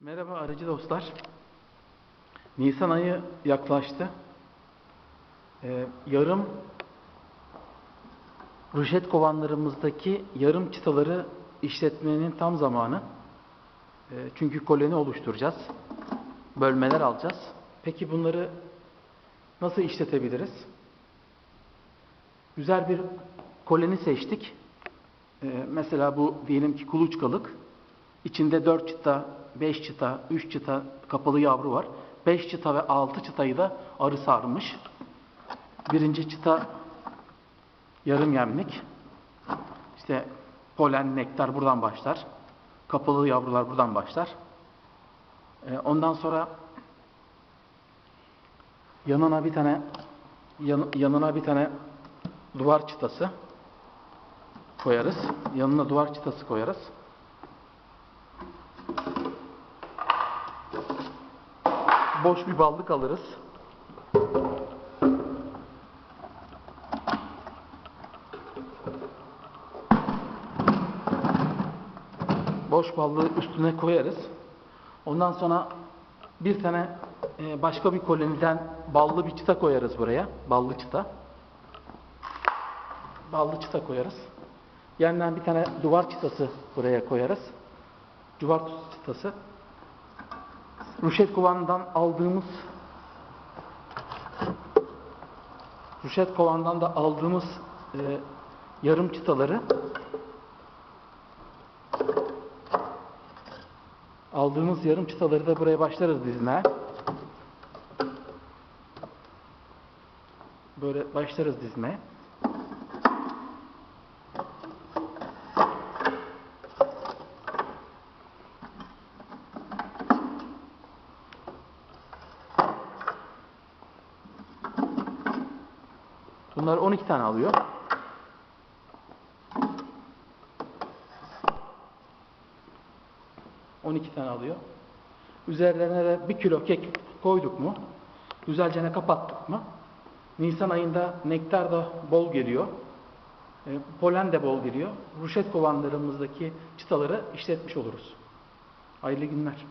Merhaba arıcı dostlar. Nisan ayı yaklaştı. Ee, yarım ruşet kovanlarımızdaki yarım çıtaları işletmenin tam zamanı. Ee, çünkü koloni oluşturacağız. Bölmeler alacağız. Peki bunları nasıl işletebiliriz? Güzel bir koloni seçtik. Ee, mesela bu diyelim ki kuluçkalık. İçinde 4 çıta, 5 çıta, 3 çıta kapalı yavru var. 5 çıta ve 6 çıtayı da arı sarmış. Birinci çıta yarım yemlik. İşte polen, nektar buradan başlar. Kapalı yavrular buradan başlar. Ee, ondan sonra yanına bir tane yan- yanına bir tane duvar çıtası koyarız. Yanına duvar çıtası koyarız. Boş bir ballık alırız. Boş ballığı üstüne koyarız. Ondan sonra bir tane e, başka bir koloniden ballı bir çıta koyarız buraya. Ballı çıta. Ballı çıta koyarız. Yanından bir tane duvar çıtası buraya koyarız. Duvar çıtası. Ruşet kovandan aldığımız Ruşet kovandan da aldığımız e, yarım çıtaları aldığımız yarım çıtaları da buraya başlarız dizmeye. Böyle başlarız dizmeye. Bunlar 12 tane alıyor. ...12 tane alıyor. Üzerlerine de bir kilo kek koyduk mu... ...güzelce kapattık mı... ...Nisan ayında nektar da bol geliyor. E, polen de bol geliyor. Ruşet kovanlarımızdaki çıtaları işletmiş oluruz. Hayırlı günler.